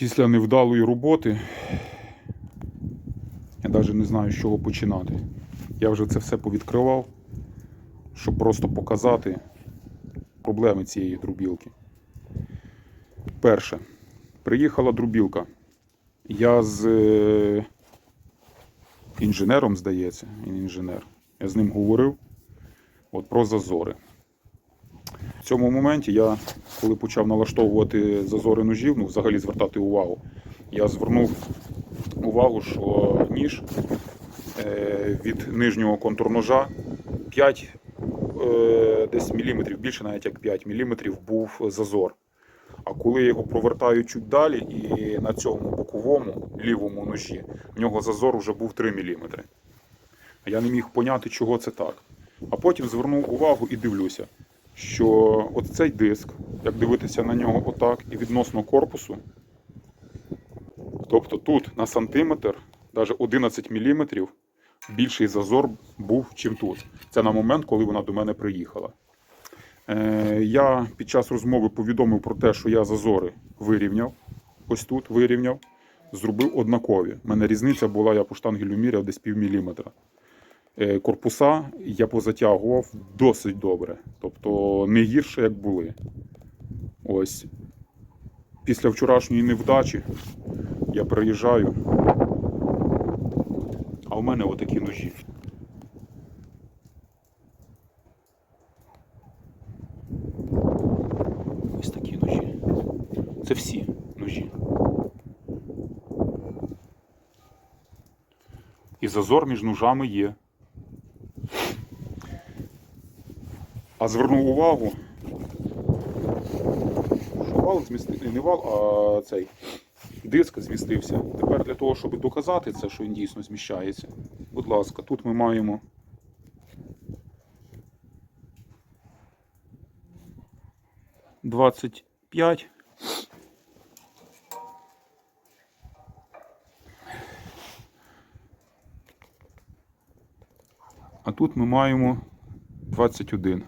Після невдалої роботи я навіть не знаю, з чого починати. Я вже це все повідкривав, щоб просто показати проблеми цієї друбілки. Перше, приїхала друбілка. Я з е, інженером, здається, інженер. Я з ним говорив от, про зазори. В цьому моменті я, коли почав налаштовувати зазори ножів, ну взагалі звертати увагу, я звернув увагу, що ніж е, від нижнього контурножа 5 е, десь міліметрів, більше навіть як 5 міліметрів був зазор. А коли я його провертаю чуть далі, і на цьому боковому лівому ножі в нього зазор вже був 3 мм. Я не міг поняти, чого це так. А потім звернув увагу і дивлюся, що от цей диск, як дивитися на нього отак, і відносно корпусу, тобто тут на сантиметр, навіть 11 мм, більший зазор був, чим тут. Це на момент, коли вона до мене приїхала. Е, Я під час розмови повідомив про те, що я зазори вирівняв. Ось тут вирівняв, зробив однакові. У мене різниця була, я по штангелю міряв десь пів міліметра. Е, Корпуса я позатягував досить добре. Тобто не гірше, як були. Ось. Після вчорашньої невдачі я приїжджаю. А у мене отакі ножі. Ось такі ножі. Це всі ножі. І зазор між ножами є. А звернув увагу, що вал змістився, не вал, а цей диск змістився. Тепер для того, щоб доказати це, що він дійсно зміщається, будь ласка, тут ми маємо двадцять п'ять. А тут ми маємо 21.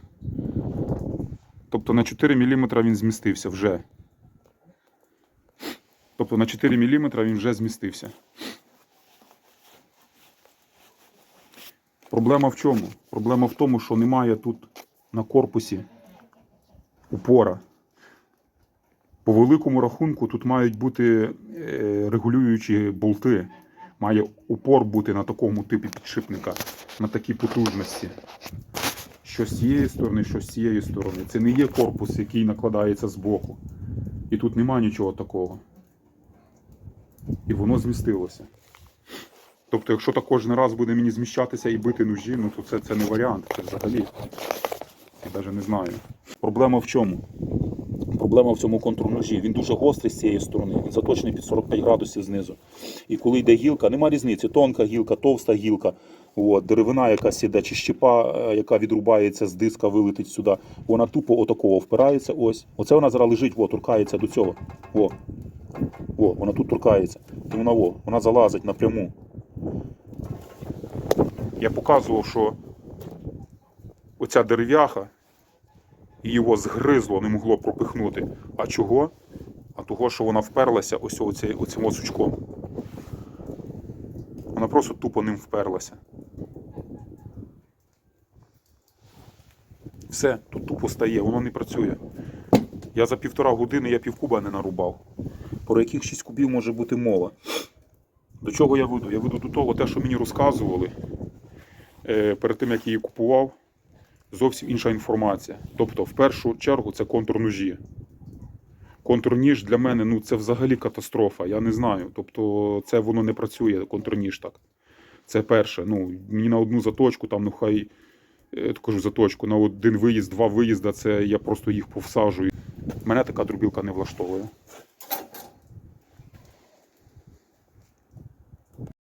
Тобто на 4 мм він змістився вже. Тобто на 4 мм він вже змістився. Проблема в чому? Проблема в тому, що немає тут на корпусі упора. По великому рахунку тут мають бути е, регулюючі болти. Має упор бути на такому типі підшипника, на такій потужності. Що з цієї сторони, що з цієї сторони. Це не є корпус, який накладається збоку. І тут нема нічого такого. І воно змістилося. Тобто, якщо так кожен раз буде мені зміщатися і бити ножі, ну то це, це не варіант. Це взагалі. Я навіть не знаю. Проблема в чому? Проблема в цьому контрножі. Він дуже гострий з цієї сторони. Він заточений під 45 градусів знизу. І коли йде гілка, нема різниці. Тонка гілка, товста гілка, от, деревина якась іде, чи щепа, е, яка відрубається з диска, вилетить сюди. Вона тупо отакого впирається. Ось. Оце вона зараз лежить, о, торкається до цього. О. О, вона тут торкається. І вона о, вона залазить напряму. Я показував, що оця дерев'яха, і його згризло, не могло пропихнути. А чого? А того, що вона вперлася ось оцим сучком. Вона просто тупо ним вперлася. Все, тут тупо стає, воно не працює. Я за півтора години я півкуба не нарубав. Про яких 6 кубів може бути мова? До чого я веду? Я веду до того, те, що мені розказували е, перед тим, як я її купував, зовсім інша інформація. Тобто, в першу чергу, це контрножі. Контрніж для мене ну, це взагалі катастрофа. Я не знаю. Тобто, це воно не працює, контрніж так. Це перше. Ну, мені на одну заточку, там, ну хай е, кажу заточку, на один виїзд, два виїзда, це я просто їх повсаджую. Мене така дробілка не влаштовує.